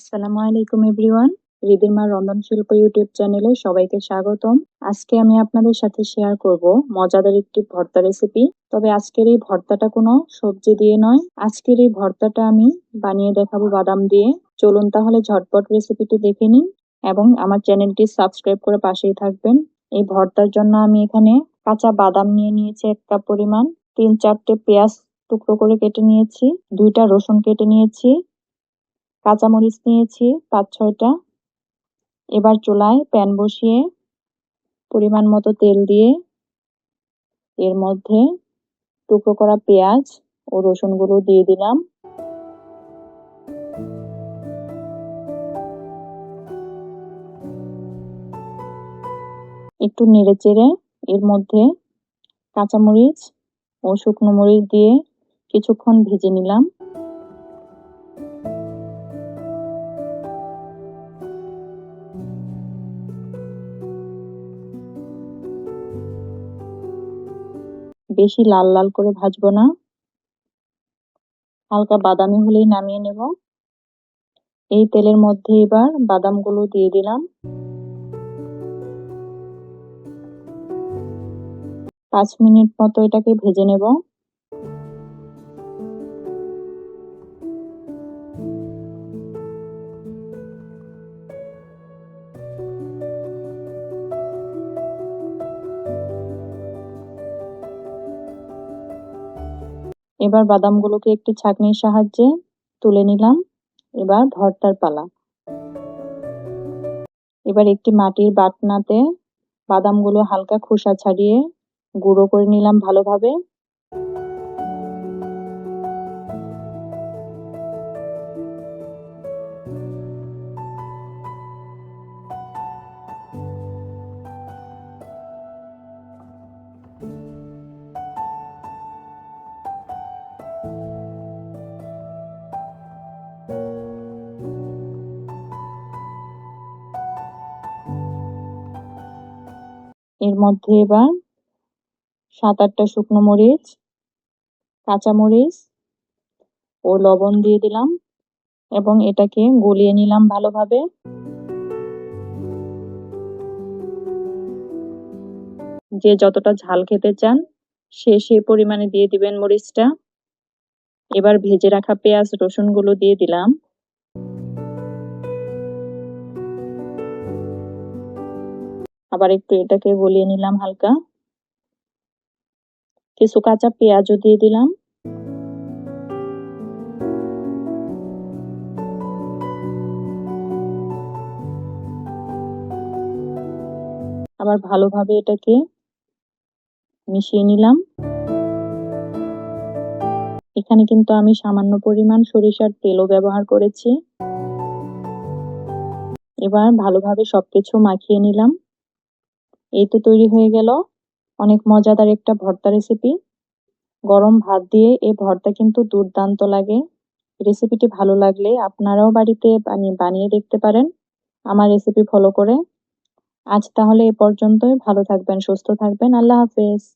আসসালামু আলাইকুম এভরিওয়ান রিদিমা রন্ধন শিল্প ইউটিউব চ্যানেলে সবাইকে স্বাগতম। আজকে আমি আপনাদের সাথে শেয়ার করব মজাদার একটি ভর্তা রেসিপি তবে আজকের এই ভর্তাটা কোনো সবজি দিয়ে নয়। আজকের এই ভর্তাটা আমি বানিয়ে দেখাবো বাদাম দিয়ে। চলুন তাহলে ঝটপট রেসিপিটি দেখে নিন এবং আমার চ্যানেলটি সাবস্ক্রাইব করে পাশেই থাকবেন। এই ভর্তার জন্য আমি এখানে কাঁচা বাদাম নিয়ে নিয়েছি এক কাপ পরিমাণ, তিন চারটে পেঁয়াজ টুকরো করে কেটে নিয়েছি, দুইটা রসুন কেটে নিয়েছি কাঁচামরিচ নিয়েছি, পাঁচ ছয়টা। এবার চুলায় প্যান বসিয়ে পরিমাণ মতো তেল দিয়ে এর মধ্যে টুকরো করা পেঁয়াজ ও রসুনগুলো দিয়ে দিলাম। একটু নেড়ে চেড়ে এর মধ্যে কাঁচামরিচ ও শুকনো মরিচ দিয়ে কিছুক্ষণ ভেজে নিলাম। বেশি লাল লাল করে ভাজবো না। হালকা বাদামি হলেই নামিয়ে নেব। এই তেলের মধ্যে এবার বাদামগুলো দিয়ে দিলাম। পাঁচ মিনিট মতো এটাকে ভেজে নেব। এবার বাদামগুলোকে একটি ছাঁকনির সাহায্যে তুলে নিলাম। এবার ভর্তার পালা। এবার একটি মাটির বাটনাতে বাদামগুলো হালকা খোসা ছাড়িয়ে গুঁড়ো করে নিলাম ভালোভাবে। এর মধ্যে এবার সাত আটটা শুকনো মরিচ, কাঁচা মরিচ ও লবণ দিয়ে দিলাম এবং এটাকে গলিয়ে নিলাম ভালোভাবে। যে যতটা ঝাল খেতে চান সে সেই পরিমাণে দিয়ে দিবেন মরিচটা। এবার ভেজে রাখা পেঁয়াজ রসুনগুলো দিয়ে দিলাম। আবার একটু এটাকে গলিয়ে নিলাম হালকা। কিছু কাঁচা পেঁয়াজও দিয়ে দিলাম। আবার ভালোভাবে এটাকে মিশিয়ে নিলাম। এখানে কিন্তু আমি সামান্য পরিমাণ সরিষার তেলও ব্যবহার করেছি। এবার ভালোভাবে সবকিছু মাখিয়ে নিলাম। এই তো তৈরি হয়ে গেল অনেক মজাদার একটা ভর্তা রেসিপি গরম ভাত দিয়ে এই ভর্তা কিন্তু দুর্দান্ত লাগে। রেসিপিটি ভালো লাগলে আপনারাও বাড়িতে বানিয়ে দেখতে পারেন। আমার রেসিপি ফলো করে। আজ তাহলে এ পর্যন্তই। ভালো থাকবেন, সুস্থ থাকবেন। আল্লাহ হাফেজ।